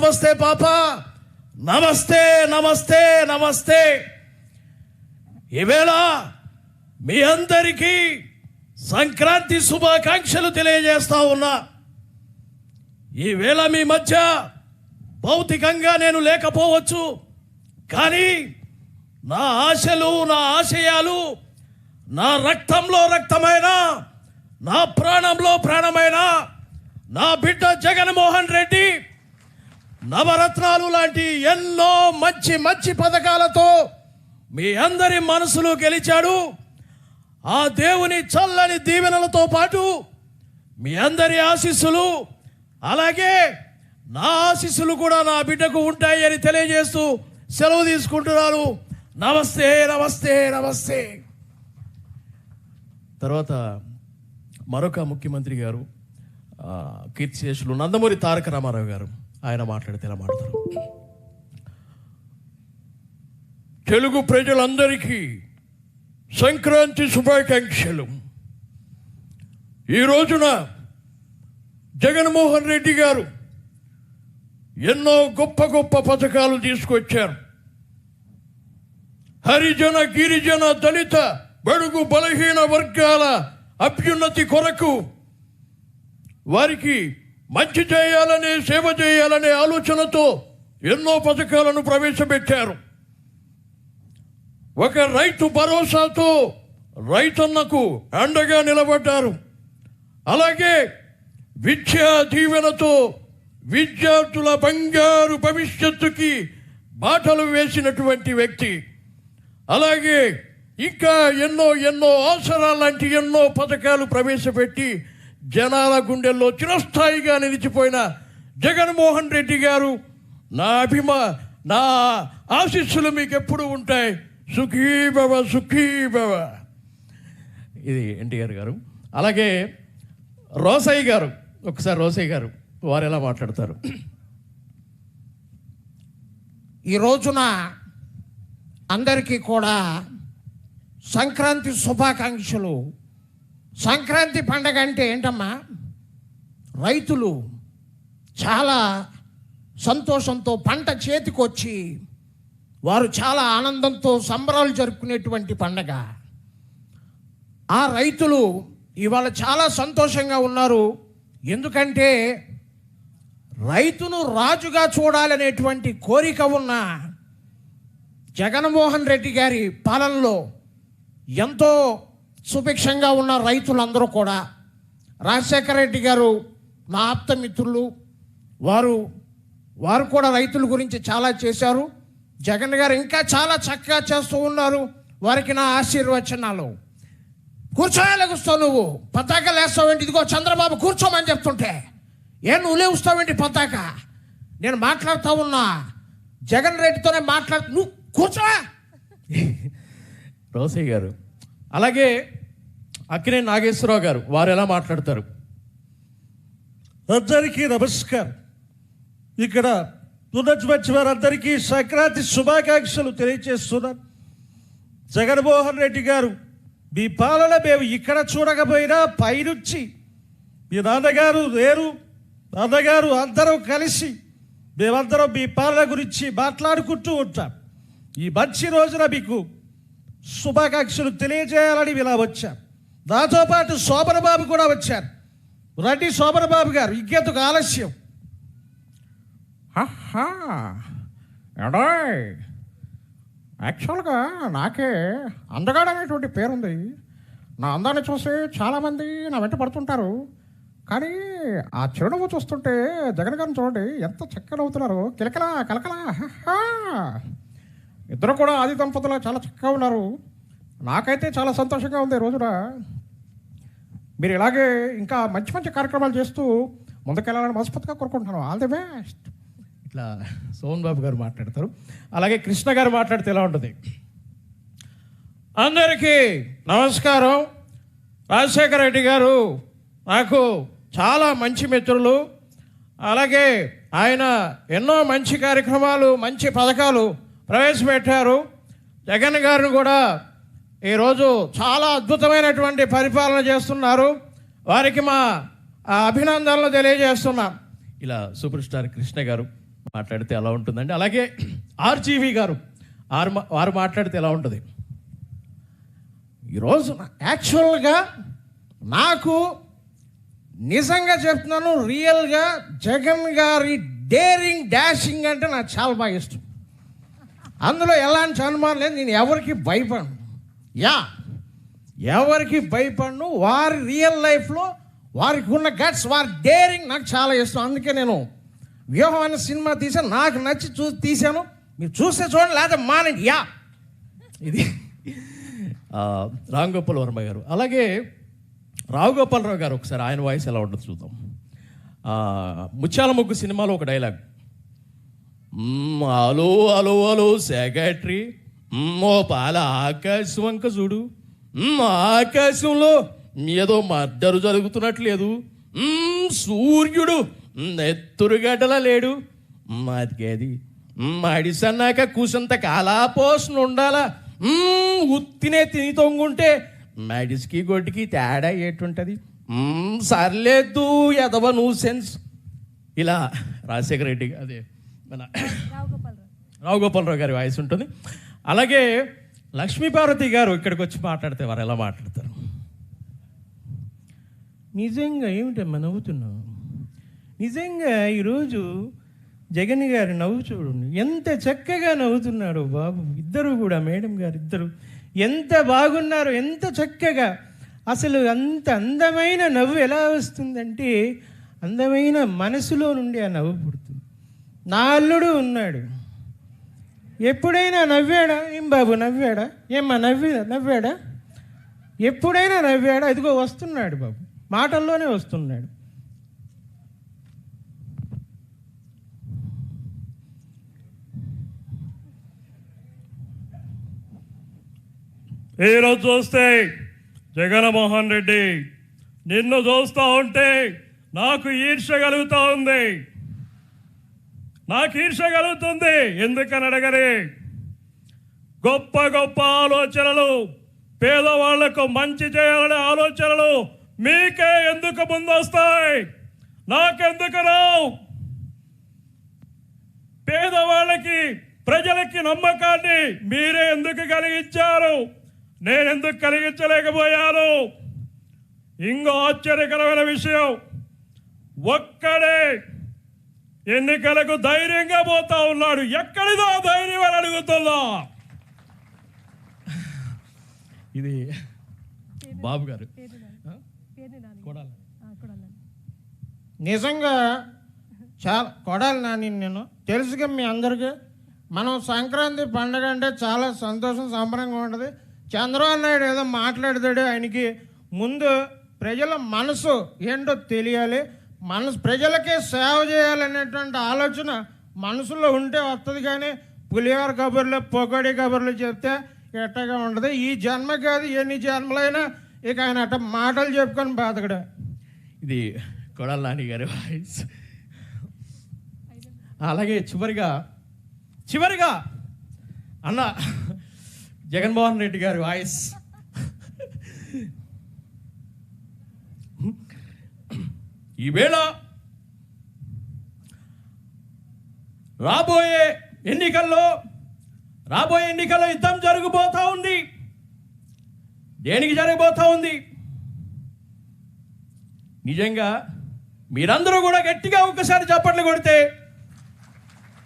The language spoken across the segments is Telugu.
నమస్తే పాప. నమస్తే నమస్తే నమస్తే. ఈవేళ మీ అందరికీ సంక్రాంతి శుభాకాంక్షలు తెలియజేస్తా ఉన్నా. ఈవేళ మీ మధ్య భౌతికంగా నేను లేకపోవచ్చు కానీ నా ఆశలు నా ఆశయాలు నా రక్తంలో రక్తమైన నా ప్రాణంలో ప్రాణమైన నా బిడ్డ జగన్మోహన్ రెడ్డి నవరత్నాలు లాంటి ఎన్నో మంచి మంచి పథకాలతో మీ అందరి మనసులు గెలిచాడు. ఆ దేవుని చల్లని దీవెనలతో పాటు మీ అందరి ఆశీస్సులు అలాగే నా ఆశీస్సులు కూడా నా బిడ్డకు ఉంటాయి అని తెలియజేస్తూ సెలవు తీసుకుంటున్నాను. నమస్తే నమస్తే నమస్తే. తర్వాత మరొక ముఖ్యమంత్రి గారు కీర్తిశేషులు నందమూరి తారక రామారావు గారు. ఆయన మాట్లాడితే ఇలా మాట్లాడతారు. తెలుగు ప్రజలందరికీ సంక్రాంతి శుభాకాంక్షలు. ఈ రోజున జగన్మోహన్ రెడ్డి గారు ఎన్నో గొప్ప గొప్ప పథకాలు తీసుకొచ్చారు. హరిజన గిరిజన దళిత బడుగు బలహీన వర్గాల అభ్యున్నతి కొరకు వారికి మంచి చేయాలనే సేవ చేయాలనే ఆలోచనతో ఎన్నో పథకాలను ప్రవేశపెట్టారు. ఒక రైతు భరోసాతో రైతన్నకు అండగా నిలబడ్డారు. అలాగే విద్యా దీవెనతో విద్యార్థుల బంగారు భవిష్యత్తుకి బాటలు వేసినటువంటి వ్యక్తి. అలాగే ఇంకా ఎన్నో ఎన్నో అవసరాలు లాంటి ఎన్నో పథకాలు ప్రవేశపెట్టి జనాల గుండెల్లో చిరస్థాయిగా నిలిచిపోయిన జగన్మోహన్ రెడ్డి గారు నా అభిమా నా ఆశీస్సులు మీకు ఎప్పుడు ఉంటాయి. సుఖీభవ సుఖీభవ. ఇది ఎన్టీఆర్ గారు. అలాగే రోసయ్య గారు ఒకసారి రోసయ్య గారు వారు ఎలా మాట్లాడతారు? ఈ రోజున అందరికీ కూడా సంక్రాంతి శుభాకాంక్షలు. సంక్రాంతి పండగ అంటే ఏంటమ్మా? రైతులు చాలా సంతోషంతో పంట చేతికొచ్చి వారు చాలా ఆనందంతో సంబరాలు జరుపుకునేటువంటి పండగ. ఆ రైతులు ఇవాళ చాలా సంతోషంగా ఉన్నారు. ఎందుకంటే రైతును రాజుగా చూడాలనేటువంటి కోరిక ఉన్న జగన్మోహన్ రెడ్డి గారి పాలనలో ఎంతో సుభిక్షంగా ఉన్న రైతులందరూ కూడా రాజశేఖర రెడ్డి గారు నా ఆప్త మిత్రులు. వారు వారు కూడా రైతుల గురించి చాలా చేశారు. జగన్ గారు ఇంకా చాలా చక్కగా చేస్తూ ఉన్నారు. వారికి నా ఆశీర్వచనాలు. కూర్చోలేకొస్తావు నువ్వు. పతాక లేస్తావేంటి ఇదిగో చంద్రబాబు కూర్చోమని చెప్తుంటే. ఏ నువ్వు లేవుస్తావేంటి పతాక? నేను మాట్లాడుతూ ఉన్నా. జగన్ రెడ్డితోనే మాట్లాడు నువ్వు కూర్చోవా? రోసయ్య గారు అలాగే అక్కినే నాగేశ్వరరావు గారు వారు ఎలా మాట్లాడతారు? అందరికీ నమస్కారం. ఇక్కడ పునర్వచ్చి వారందరికీ సంక్రాంతి శుభాకాంక్షలు తెలియజేస్తున్నాను. జగన్మోహన్ రెడ్డి గారు మీ పాలన మేము ఇక్కడ చూడకపోయినా పైనుంచి మీ నాన్నగారు లేరు నాన్నగారు అందరం కలిసి మేమందరం మీ పాలన గురించి మాట్లాడుకుంటూ ఉంటాం. ఈ మంచి రోజున మీకు శుభాకాంక్షలు తెలియజేయాలని ఇలా వచ్చారు. దాంతోపాటు పాటు శోభన బాబు కూడా వచ్చారు. రండి శోభన బాబు గారు ఇంకెందుకు ఆలస్యం? ఎడాయ్ యాక్చువల్గా నాకే అందగాడు అనేటువంటి పేరుంది. నా అందాన్ని చూసి చాలామంది నా వెంట పడుతుంటారు. కానీ ఆ చిరునవ్వు చూస్తుంటే జగన్ గారిని చూడండి ఎంత చక్కగా అవుతున్నారో కిలకలా కలకలా హహా. ఇద్దరు కూడా ఆది దంపతులు చాలా చక్కగా ఉన్నారు. నాకైతే చాలా సంతోషంగా ఉంది ఈ రోజున. మీరు ఇలాగే ఇంకా మంచి మంచి కార్యక్రమాలు చేస్తూ ముందుకెళ్ళాలని మనస్ఫూర్తిగా కోరుకుంటున్నాను. All the best. ఇట్లా సోమన్ బాబు గారు మాట్లాడతారు. అలాగే కృష్ణ గారు మాట్లాడితే ఎలా ఉంటుంది? అందరికీ నమస్కారం. రాజశేఖర రెడ్డి గారు నాకు చాలా మంచి మిత్రులు. అలాగే ఆయన ఎన్నో మంచి కార్యక్రమాలు మంచి పథకాలు ప్రవేశపెట్టారు. జగన్ గారిని కూడా ఈరోజు చాలా అద్భుతమైనటువంటి పరిపాలన చేస్తున్నారు. వారికి మా అభినందనలు తెలియజేస్తున్నాం. ఇలా సూపర్ స్టార్ కృష్ణ గారు మాట్లాడితే ఎలా ఉంటుందండి? అలాగే ఆర్జీవి గారు ఆరు మా- వారు మాట్లాడితే ఎలా ఉంటుంది? ఈరోజు యాక్చువల్గా నాకు నిజంగా చెప్తున్నాను రియల్గా జగన్ గారి డేరింగ్ డాషింగ్ అంటే నాకు చాలా బాగా ఇష్టం. అందులో ఎలాంటి అనుమానం లేదు. నేను ఎవరికి భయపడను యా ఎవరికి భయపడను. వారి రియల్ లైఫ్లో వారికి ఉన్న గట్స్ వారి డేరింగ్ నాకు చాలా ఇష్టం. అందుకే నేను వ్యూహం అనే సినిమా తీసాను నాకు నచ్చి చూ తీశాను. మీరు చూస్తే చూడండి లేదా మానండి యా. ఇది రామ్ గోపాల్ వర్మ గారు. అలాగే రావు గోపాలరావు గారు ఒకసారి ఆయన వాయిస్ ఎలా ఉండదు చూద్దాం. ముత్యాల ముగ్గు సినిమాలో ఒక dialogue. Hello hello hello secretary. ఓ పాల ఆకాశం వంక చూడు. ఆకాశంలో ఏదో మర్డరు జరుగుతున్నట్లేదు. సూర్యుడు నెత్తురుగడ్డలా లేడు. మ్మ్, అదికేది మడిసన్నాక కూసంత కాలాపోసన ఉండాలా. ఉత్తినే తిని తొంగుంటే మడిసికి గొడ్డుకి తేడా ఏటుంటది. సర్లేదు ఎదవ నువ్వు సెన్స్. ఇలా రాజశేఖర రెడ్డి అదే. మన రావు గోపాలరావు గారి వాయిస్ ఉంటుంది. అలాగే లక్ష్మీపార్వతి గారు ఇక్కడికి వచ్చి మాట్లాడితే వారు ఎలా మాట్లాడతారు? నిజంగా ఏమిటమ్మా నవ్వుతున్నావు? నిజంగా ఈరోజు జగన్ గారి నవ్వు చూడండి. ఎంత చక్కగా నవ్వుతున్నాడు బాబు. ఇద్దరు కూడా మేడం గారు ఇద్దరు. ఎంత బాగున్నారు ఎంత చక్కగా. అసలు అంత అందమైన నవ్వు ఎలా వస్తుందంటే అందమైన మనసులో నుండి ఆ నవ్వు పుడుతుంది. నా అల్లుడు ఉన్నాడు. ఎప్పుడైనా నవ్వాడా? ఏం బాబు నవ్వాడా? ఏమ్మా నవ్వి నవ్వాడా? ఎప్పుడైనా నవ్వాడా? ఇదిగో వస్తున్నాడు బాబు. మాటల్లోనే వస్తున్నాడు. ఈరోజు చూస్తే జగన్మోహన్ రెడ్డి నిన్ను చూస్తూ ఉంటే నాకు ఈర్ష కలుగుతూ ఉంది. నాకు ఈర్ష కలుగుతుంది. ఎందుకని అడగరే? గొప్ప గొప్ప ఆలోచనలు పేదవాళ్ళకు మంచి చేయాలనే ఆలోచనలు మీకే ఎందుకు ముందొస్తాయి? నాకెందుకు రావు? పేదవాళ్ళకి ప్రజలకి నమ్మకాన్ని మీరే ఎందుకు కలిగించారు? నేనెందుకు కలిగించలేకపోయాను? ఇంకో ఆశ్చర్యకరమైన విషయం ఒక్కడే ఎన్నికలకు ధైర్యంగా పోతా ఉన్నాడు. ఎక్కడిదో ధైర్యం అని అడుగుతున్నా. ఇది బాబు గారు. కొడాలి. నిజంగా చాలా కొడాలి నాని నేను. తెలుసుగా మీ అందరికీ. మనం సంక్రాంతి పండగ అంటే చాలా సంతోషం సంబరంగా ఉంటుంది. చంద్రబాబు నాయుడు ఏదో మాట్లాడతాడు. ఆయనకి ముందు ప్రజల మనసు ఏంటో తెలియాలి. మనసు ప్రజలకే సేవ చేయాలనేటువంటి ఆలోచన మనసులో ఉంటే వస్తుంది కానీ పులిహోర కబుర్లు పొగడి కబుర్లు చెప్తే ఎట్టగా ఉండదు. ఈ జన్మ కాదు ఎన్ని జన్మలైనా ఇక ఆయన అట్ట మాటలు చెప్పుకొని బతకడే. ఇది కొడాల నాని గారి వాయిస్. అలాగే చివరిగా చివరిగా అన్న జగన్మోహన్ రెడ్డి గారి వాయిస్. ఈవేళ రాబోయే ఎన్నికల్లో రాబోయే ఎన్నికల్లో యుద్ధం జరిగిపోతూ ఉంది. దేనికి జరగబోతూ ఉంది? నిజంగా మీరందరూ కూడా గట్టిగా ఒక్కసారి చప్పట్లు కొడితే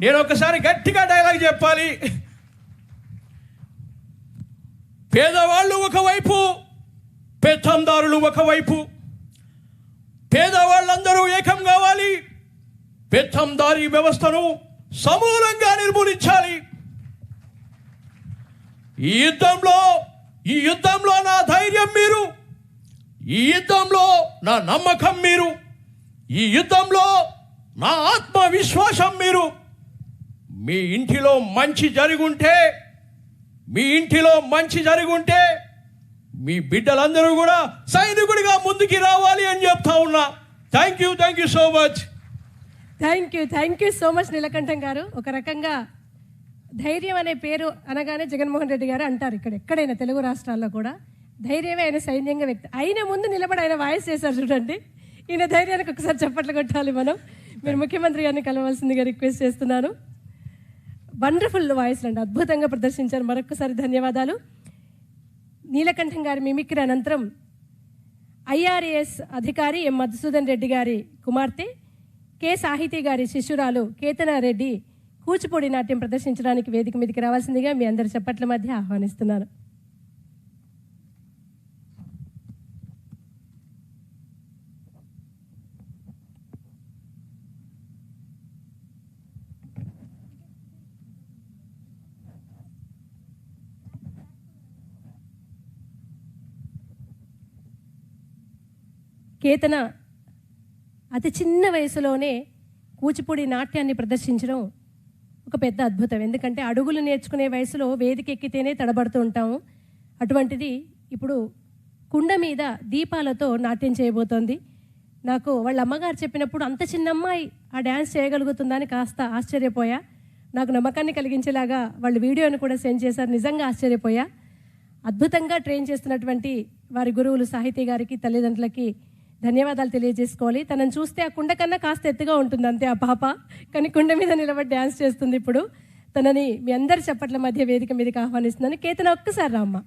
నేను ఒకసారి గట్టిగా డైలాగ్ చెప్పాలి. పేదవాళ్ళు ఒకవైపు పెత్తందారులు ఒకవైపు పేదవాళ్ళందరూ ఏకం కావాలి. పెత్తందారీ వ్యవస్థను సమూలంగా నిర్మూలించాలి. ఈ యుద్ధంలో ఈ యుద్ధంలో నా ధైర్యం మీరు. ఈ యుద్ధంలో నా నమ్మకం మీరు. ఈ యుద్ధంలో నా ఆత్మవిశ్వాసం మీరు. మీ ఇంటిలో మంచి జరుగుంటే మీ ఇంటిలో మంచి జరుగుంటే మీ బిడ్డలందరూ కూడా సైనికుడిగా ముందుకి రావాలి అని చెప్తా ఉన్నా. Thank you thank you so much thank you thank you so much Neelakantam garu. ఒక రకంగా ధైర్యం అనే పేరు అనగానే జగన్మోహన్ రెడ్డి గారు అంటారు ఇక్కడ ఎక్కడైనా తెలుగు రాష్ట్రాల్లో కూడా. ధైర్యమే ఆయన సైన్యంగా వ్యక్తి ఆయన ముందు నిలబడి ఆయన వాయిస్ చేశారు చూడండి. ఈయన ధైర్యానికి ఒకసారి చప్పట్లు కొట్టాలి మనం. మీరు ముఖ్యమంత్రి గారిని కలవాల్సిందిగా రిక్వెస్ట్ చేస్తున్నాను. వండర్ఫుల్ వాయిస్ అండి అద్భుతంగా ప్రదర్శించారు. మరొకసారి ధన్యవాదాలు. నీలకంఠం గారి మిమిక్రీ అనంతరం ఐఆర్ఏఎస్ అధికారి ఎం మధుసూదన్ రెడ్డి గారి కుమార్తె కె సాహితీ గారి శిష్యురాలు కేతనారెడ్డి కూచిపూడి నాట్యం ప్రదర్శించడానికి వేదిక మీదకి రావాల్సిందిగా మీ అందరి చప్పట్ల మధ్య ఆహ్వానిస్తున్నాను. కేతన అతి చిన్న వయసులోనే కూచిపూడి నాట్యాన్ని ప్రదర్శించడం ఒక పెద్ద అద్భుతం. ఎందుకంటే అడుగులు నేర్చుకునే వయసులో వేదిక ఎక్కితేనే తడబడుతూ ఉంటాము. అటువంటిది ఇప్పుడు కుండ మీద దీపాలతో నాట్యం చేయబోతోంది. నాకు వాళ్ళ అమ్మగారు చెప్పినప్పుడు అంత చిన్న అమ్మాయి ఆ డ్యాన్స్ చేయగలుగుతుందని కాస్త ఆశ్చర్యపోయా. నాకు నమ్మకాన్ని కలిగించేలాగా వాళ్ళు వీడియోని కూడా సెండ్ చేశారు. నిజంగా ఆశ్చర్యపోయా. అద్భుతంగా ట్రైన్ చేస్తున్నటువంటి వారి గురువులు సాహితీ గారికి తల్లిదండ్రులకి ధన్యవాదాలు తెలియజేసుకోవాలి. తనని చూస్తే ఆ కుండ కన్నా కాస్త ఎత్తుగా ఉంటుంది అంతే ఆ పాప. కానీ కుండ మీద నిలబడి డ్యాన్స్ చేస్తుంది ఇప్పుడు. తనని మీ అందరి చప్పట్ల మధ్య వేదిక మీదకి ఆహ్వానిస్తున్నాను. కేతన ఒక్కసారి రామ్మ.